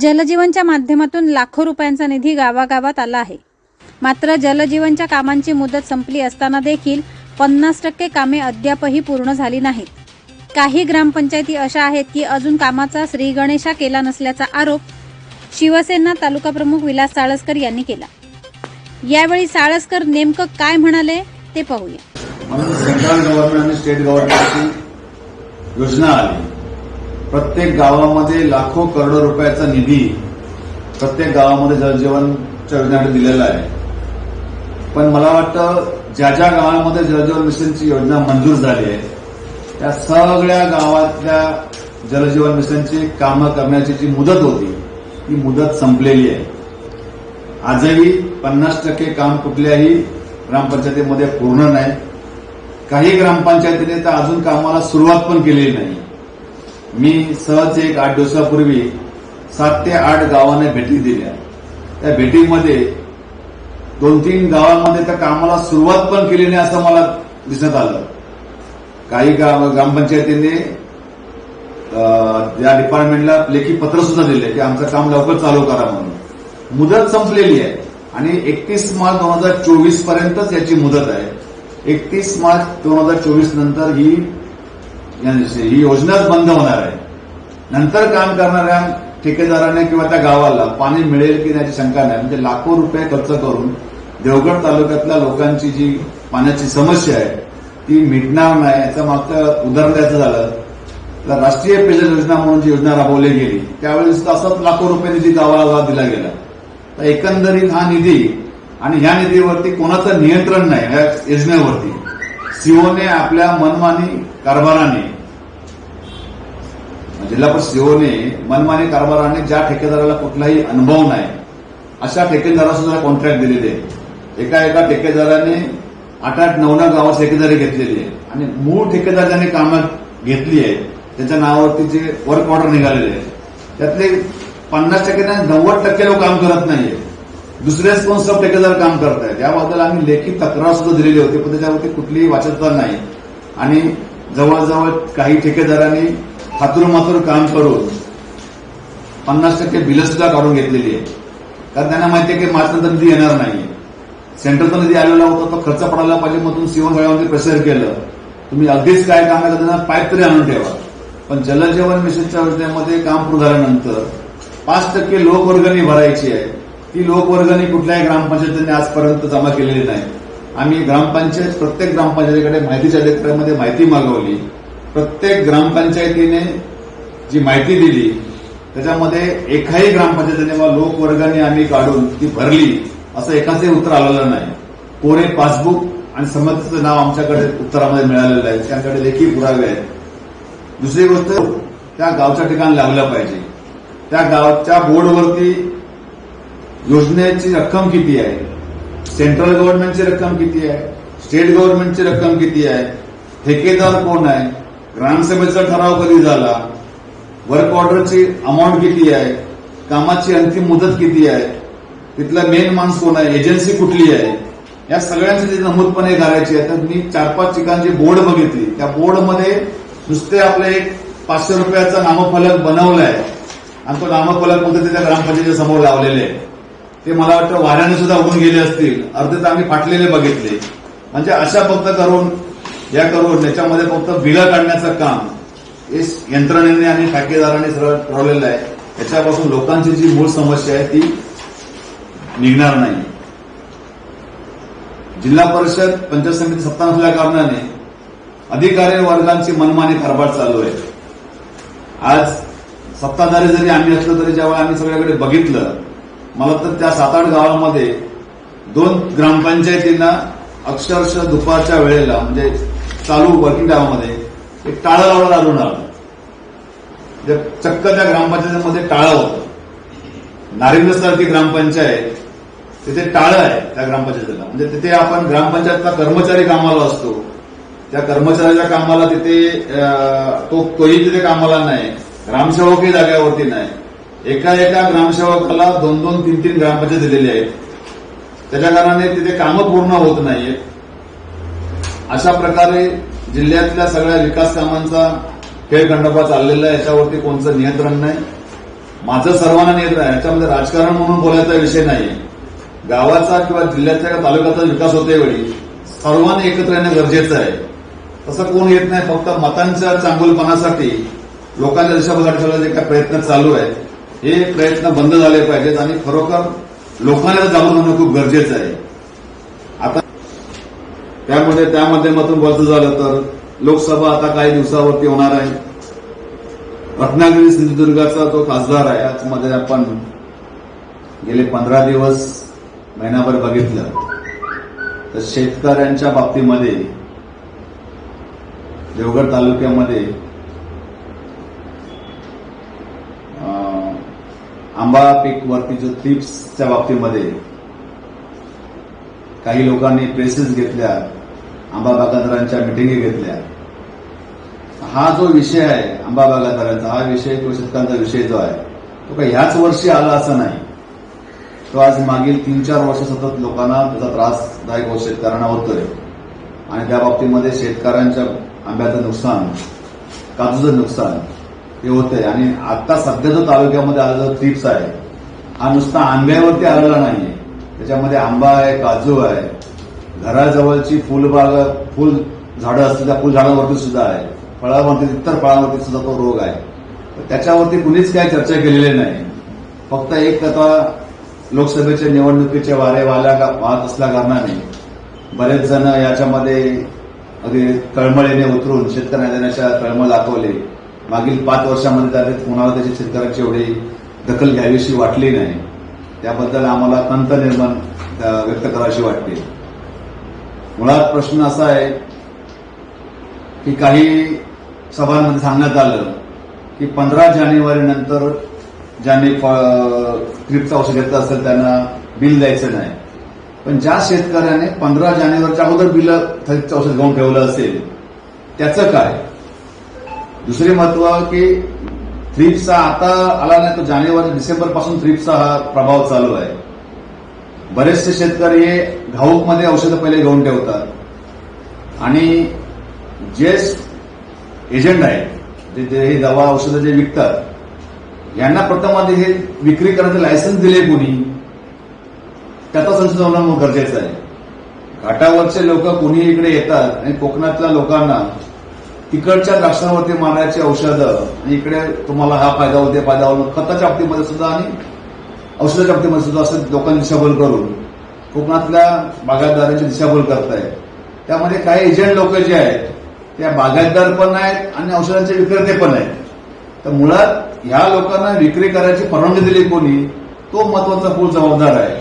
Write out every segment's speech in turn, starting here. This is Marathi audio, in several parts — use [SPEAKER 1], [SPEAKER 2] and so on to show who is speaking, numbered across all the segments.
[SPEAKER 1] जलजीवनच्या माध्यमातून लाखो रुपयांचा निधी गावागावात आला आहे. मात्र जलजीवनच्या कामांची मुदत संपली असताना देखील पन्नास टक्के कामे अद्यापही पूर्ण झाली नाहीत. काही ग्रामपंचायती अशा आहेत की अजून कामाचा श्रीगणेशा केला नसल्याचा आरोप शिवसेना तालुका प्रमुख विलास साळसकर यांनी केला. यावेळी साळसकर नेमकं काय म्हणाले ते पाहूया.
[SPEAKER 2] सेंट्रल गव्हर्नमेंट आणि स्टेट गव्हर्नमेंटची योजना आली. प्रत्येक गावामध्ये लाखो करोडो रुपयाचा निधी प्रत्येक गावामध्ये जलजीवनच्या योजनेसाठी दिलेला आहे. पण मला वाटतं ज्या ज्या गावामध्ये जलजीवन मिशनची योजना मंजूर झाली आहे त्या सगळ्या गावातल्या जलजीवन मिशनची कामं करण्याची जी मुदत होती ती मुदत संपलेली आहे. आजही पन्नास टक्के काम कुठल्याही ग्रामपंचायतीमध्ये पूर्ण नाही. काही ग्रामपंचायतीने तर अजून कामाला सुरुवात पण केलेली नाही. मी सहज एक आठ दिवसापूर्वी सात ते आठ गावांना भेटी दिल्या. त्या भेटीमध्ये दोन तीन गावांमध्ये त्या कामाला सुरुवात पण केली नाही असं मला दिसत आलं. काही गाव ग्रामपंचायतीने या डिपार्टमेंटला लेखी पत्र सुद्धा दिले की आमचं काम लवकर चालू करा म्हणून. मुदत संपलेली आहे आणि एकतीस मार्च दोन हजार चोवीस पर्यंतच याची मुदत आहे. एकतीस मार्च दोन हजार चोवीस नंतर ही म्हणजे ही योजनाच बंद होणार आहे. नंतर काम करणाऱ्या ठेकेदाराने किंवा त्या गावाला पाणी मिळेल की नाही शंका नाही. म्हणजे लाखो रुपये खर्च करून देवगड तालुक्यातल्या लोकांची जी पाण्याची समस्या आहे ती मिटणार नाही याचं मागचं उदाहरण द्यायचं झालं. तर राष्ट्रीय पेयजल योजना म्हणून जी योजना राबवली गेली त्यावेळी सुद्धा असंच लाखो रुपये निधी गावाला दिला गेला. तर एकंदरीत हा निधी आणि ह्या निधीवरती कोणाचं नियंत्रण नाही या योजनेवरती. सीओने आपल्या मनमानी कारभाराने जिल्हा परिषद सीओने मनमानी कारभाराने ज्या ठेकेदाराला कुठलाही अनुभव नाही अशा ठेकेदाराला सुद्धा कॉन्ट्रॅक्ट दिलेले आहे. एका एका ठेकेदाराने आठ आठ नऊ नऊ गावात ठेकेदारी घेतलेली आहे. आणि मूळ ठेकेदार ज्यांनी कामं घेतली आहे त्याच्या नावावरती जे वर्क ऑर्डर निघालेले आहे त्यातले पन्नास टक्के नव्वद टक्के लोक काम करत नाहीये दुसरे कोण ठेकेदार काम करतायत. त्याबद्दल आम्ही लेखी तक्रार सुद्धा दिलेली होती पण त्याच्यावरती कुठलीही वाचकता नाही. आणि जवळजवळ काही ठेकेदारांनी हातूर काम करून पन्नास टक्के बिलं सुद्धा काढून घेतलेली आहे. कारण त्यांना माहिती आहे की माझ्यानंतर निधी येणार नाहीये. सेंट्रलचा निधी आलेला होता तो खर्च पडायला पाहिजे मग तुम्ही सीवन प्रेशर केलं. तुम्ही अगदीच काय काम आहे त्यांना पाईप तरी आणून ठेवा. पण जलजीवन मिशनच्या योजनेमध्ये काम पूर्ण झाल्यानंतर पाच टक्के लोकवर्गणी भरायची आहे. ती लोकवर्गणी कुठल्याही ग्रामपंचायतीने आजपर्यंत जमा केलेली नाही. आम्ही ग्रामपंचायत प्रत्येक ग्रामपंचायतीकडे माहितीच्या अधिकाऱ्यामध्ये माहिती मागवली. प्रत्येक ग्रामपंचायतीने जी माहिती दिली त्याच्यामध्ये एकाही ग्रामपंचायतीने व लोकवर्गाने आम्ही काढून ती भरली असं एकाचंही उत्तर आलेलं नाही. कोरे पासबुक आणि संबंधित नाव आमच्याकडे उत्तरामध्ये मिळालेलं आहे. त्याकडे लेखी पुरावे आहेत. दुसरी गोष्ट त्या गावच्या ठिकाणी लागलं पाहिजे. त्या गावच्या बोर्डवरती योजनेची रक्कम किती आहे? सेंट्रल गव्हर्नमेंटची रक्कम किती आहे? स्टेट गव्हर्नमेंटची रक्कम किती आहे? ठेकेदार कोण आहे? ग्रामसभेचा ठराव कधी झाला? वर्क ऑर्डरची अमाऊंट किती आहे? कामाची अंतिम मुदत किती आहे? तिथला मेन माणूस कोण आहे? एजन्सी कुठली आहे? या सगळ्यांची जी नमूदपणे करायची आहे. तर मी चार पाच ठिकाणची बोर्ड बघितली. त्या बोर्डमध्ये नुसते आपले एक पाचशे रुपयाचा नामफलक बनवलाय. आणि तो नामफलकमध्ये त्या ग्रामपंचायतीच्या समोर लावलेले आहे. ते मला वाटतं वाऱ्याने सुद्धा होऊन गेले असतील. अर्धे तर आम्ही फाटलेले बघितले. म्हणजे अशा फक्त करून या करून याच्यामध्ये फक्त बिलं काढण्याचं काम हे यंत्रणेने आणि ठाकेदाराने सरळ ठरवलेलं आहे. त्याच्यापासून लोकांची जी मूळ समस्या आहे ती निघणार नाही. जिल्हा परिषद पंचायत समिती सत्ता नसल्या कारणाने अधिकारी वर्गांची मनमानी कारभार चालू आहे. आज सत्ताधारी जरी आम्ही असलो तरी जेव्हा आम्ही सगळ्याकडे बघितलं मला तर त्या सात आठ गावांमध्ये दोन ग्रामपंचायतींना अक्षरशः दुपारच्या वेळेला म्हणजे चालू वर्किंग टायमामध्ये एक टाळं लावणार आढळून आलं. म्हणजे चक्क त्या ग्रामपंचायतीमध्ये टाळं होतं. नारिंगसारखी ग्रामपंचायत तिथे टाळं आहे त्या ग्रामपंचायतीला. म्हणजे तिथे आपण ग्रामपंचायतला कर्मचारी कामाला असतो. त्या कर्मचाऱ्याच्या कामाला तिथे अं, तो तोही तिथे कामाला नाही. ग्रामसेवकही जाग्यावरती नाही. एका एका ग्रामसेवकाला दोन दोन तीन तीन ग्रामपंचायत दिलेली आहेत. त्याच्या कारणाने तिथे कामं पूर्ण होत नाहीयेत. अशा प्रकारे जिल्ह्यातल्या सगळ्या विकास कामांचा खेळखंडोबा चाललेला आहे. याच्यावरती कोणतं नियंत्रण नाही. माझं सर्वांना नियंत्रण आहे. याच्यामध्ये राजकारण म्हणून बोलायचा विषय नाही. गावाचा किंवा जिल्ह्याचा तालुक्याचा विकास होते वेळी सर्वांनी एकत्र येणं गरजेचं आहे. तसं कोण येत नाही. फक्त मतांच्या चांगुलपणासाठी लोकांच्या दिशाभूल जे काही प्रयत्न चालू आहेत हे प्रयत्न बंद झाले पाहिजेत आणि खरोखर लोकांना जाऊन होणं खूप गरजेचं आहे. आता त्यामध्ये त्या माध्यमातून बोलतं झालं तर लोकसभा आता काही दिवसावरती होणार आहे. रत्नागिरी सिंधुदुर्गाचा जो खासदार आहे आजमध्ये आपण गेले पंधरा दिवस महिनाभर बघितलं. तर शेतकऱ्यांच्या बाबतीमध्ये देवगड तालुक्यामध्ये आंबा पीक वरती जो थ्रिप्सच्या बाबतीमध्ये काही लोकांनी प्रेसेस घेतल्या आंबा बागायतदारांच्या मिटिंगी घेतल्या. हा जो विषय आहे आंबा बागायतदारांचा हा विषय कृषकांचा शेतकऱ्यांचा विषय जो आहे तो काही ह्याच वर्षी आला असं नाही. तो आज मागील तीन चार वर्ष सतत लोकांना त्याचा त्रासदायक होत शेतकऱ्यांना होतोय आणि त्या बाबतीमध्ये शेतकऱ्यांच्या आंब्याचं नुकसान काजूचं नुकसान हे होतंय. आणि आता सध्या जो तालुक्यामध्ये आलेला जो थ्रिप्स आहे हा नुसता आंब्यावरती आलेला नाहीये. त्याच्यामध्ये आंबा आहे काजू आहे. घराजवळची फुलबाग फुल झाडं असतील त्या फुलझाडांवरती सुद्धा आहे. फळावरती इतर फळांवरती सुद्धा तो रोग आहे. तर त्याच्यावरती कुणीच काही चर्चा केलेली नाही. फक्त एक आता लोकसभेच्या निवडणुकीचे वारे वाल्या वाहत असल्या कारणाने बरेच जण याच्यामध्ये अगदी तळमळीने उतरून शेतकऱ्यांना देण्याच्या तळमळ दाखवले. मागील पाच वर्षामध्ये त्यात कोणाला त्याची शेतकऱ्याची एवढी दखल घ्यावीशी वाटली नाही. त्याबद्दल आम्हाला खंत निर्माण व्यक्त करावीशी वाटते मुळात प्रश्न असा आहे की काही सभांमध्ये सांगण्यात आलं की पंधरा जानेवारी नंतर ज्यांनी क्रिप्टचं औषध घेतलं असेल त्यांना बिल द्यायचं नाही. पण ज्या शेतकऱ्याने पंधरा जानेवारीच्या अगोदर बिल थ्रिप्टचं औषध घेऊन ठेवलं असेल त्याचं काय? दुसरे महत्त्व की थ्रीपचा आता आला नाही तो जानेवारी डिसेंबरपासून हा प्रभाव चालू आहे. बरेचसे शेतकरी हे घाऊकमध्ये औषधं पहिले घेऊन ठेवतात. आणि जे एजंट आहेत जे जे हे दवा औषधं जे विकतात यांना प्रथम आधी हे विक्री करण्याचं लायसन्स दिले कोणी त्याचा संशोधन होणं गरजेचं आहे. घाटावरचे लोक कोणी इकडे येतात आणि कोकणातल्या लोकांना तिकडच्या द्राक्षांवरती मारण्याची औषधं आणि इकडे तुम्हाला हा फायदा होते फायदा होतो. खताच्या बाबतीमध्ये सुद्धा आणि औषधाच्या बाबतीमध्ये सुद्धा असं लोकांची दिशाभूल करून कोकणातल्या बागायतदारांची दिशाभूल करतायत. त्यामध्ये काही एजंट लोक जे आहेत त्या बागायतदार पण आहेत आणि औषधांचे विक्रेते पण आहेत. तर मुळात ह्या लोकांना विक्री करायची परवानगी दिली कोणी तो महत्त्वाचा पूल जबाबदार आहे.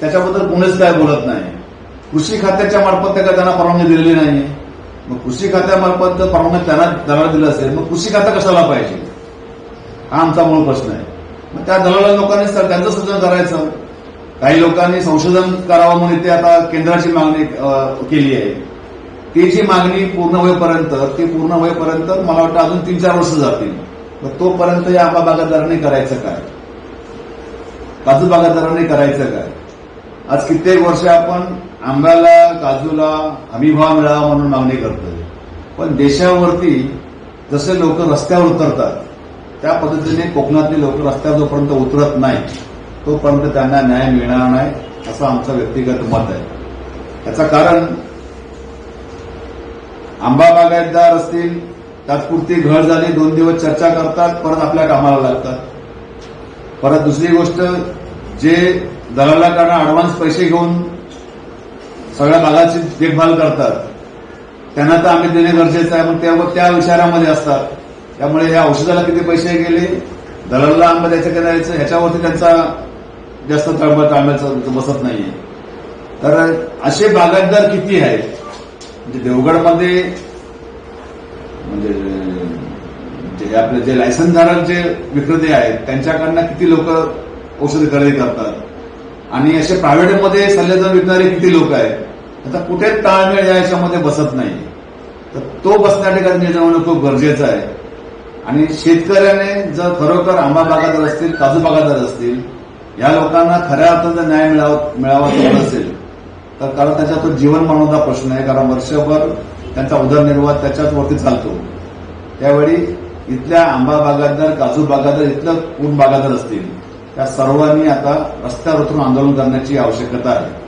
[SPEAKER 2] त्याच्याबद्दल कोणीच काय बोलत नाही. कृषी खात्याच्या मार्फत त्या त्यांना परवानगी दिलेली नाही. मग कृषी खात्यामार्फत जर त्यांना दलाला दिलं असेल मग कृषी खातं कशाला पाहिजे? हा आमचा मूळ प्रश्न आहे. मग त्या दलाला लोकांनी त्यांचं संशोधन करायचं. काही लोकांनी संशोधन करावं म्हणून ते आता केंद्राची मागणी केली आहे. ती जी मागणी पूर्ण होईपर्यंत ती पूर्ण होईपर्यंत मला वाटतं अजून तीन चार वर्ष जातील. मग तोपर्यंत या आपल्या बागायतदारांनी करायचं काय? काजू बागायतदारांनी करायचं काय? आज कित्येक वर्ष आपण आंब्याला काजूला हमीभाव मिळावा म्हणून मागणी करतोय. पण देशावरती जसे लोक रस्त्यावर उतरतात त्या पद्धतीने कोकणातली लोक रस्त्यावर जोपर्यंत उतरत नाही तोपर्यंत त्यांना न्याय मिळणार नाही असं आमचं व्यक्तिगत मत आहे. याचं कारण आंबा बागायतदार असतील तात्पुरती घड झाली दोन दिवस चर्चा करतात परत आपल्या कामाला लागतात. परत दुसरी गोष्ट जे दलालाकडनं ऍडव्हान्स पैसे घेऊन सगळ्या भागाची देखभाल करतात. त्यांना तर आम्ही देणे गरजेचं आहे मग त्यावर त्या विचारामध्ये असतात. त्यामुळे या औषधाला किती पैसे गेले दलाला आंबा द्यायचं का द्यायचं ह्याच्यावरती त्यांचा जास्त तळमळ ताळम्याचं बसत नाहीये. तर असे बागायतदार किती आहेत? म्हणजे देवगडमध्ये म्हणजे जे आपले जे लायसन्सधारक जे विक्रेते आहेत त्यांच्याकडनं किती लोक औषध खरेदी करतात? आणि असे प्रायव्हेटमध्ये सल्लेदार विकणारे किती लोक आहेत? आता कुठे ताळमेळ या याच्यामध्ये बसत नाही. तर तो बसण्या ठिकाणी निर्णय होणं खूप गरजेचं आहे. आणि शेतकऱ्याने जर खरोखर आंबा बागायतदार असतील काजू बागायतदार असतील या लोकांना खऱ्या अर्थाचा न्याय मिळावा मिळावा असेल तर कारण त्याचा तो जीवन मानवता प्रश्न आहे. कारण वर्षभर त्यांचा उदरनिर्वाह त्याच्याच वरती चालतो. त्यावेळी इथल्या आंबा बागायतदार काजू बागायतदार इथलं ऊन बागायतदार असतील त्या सर्वांनी आता रस्त्यावर उतरून आंदोलन करण्याची आवश्यकता आहे.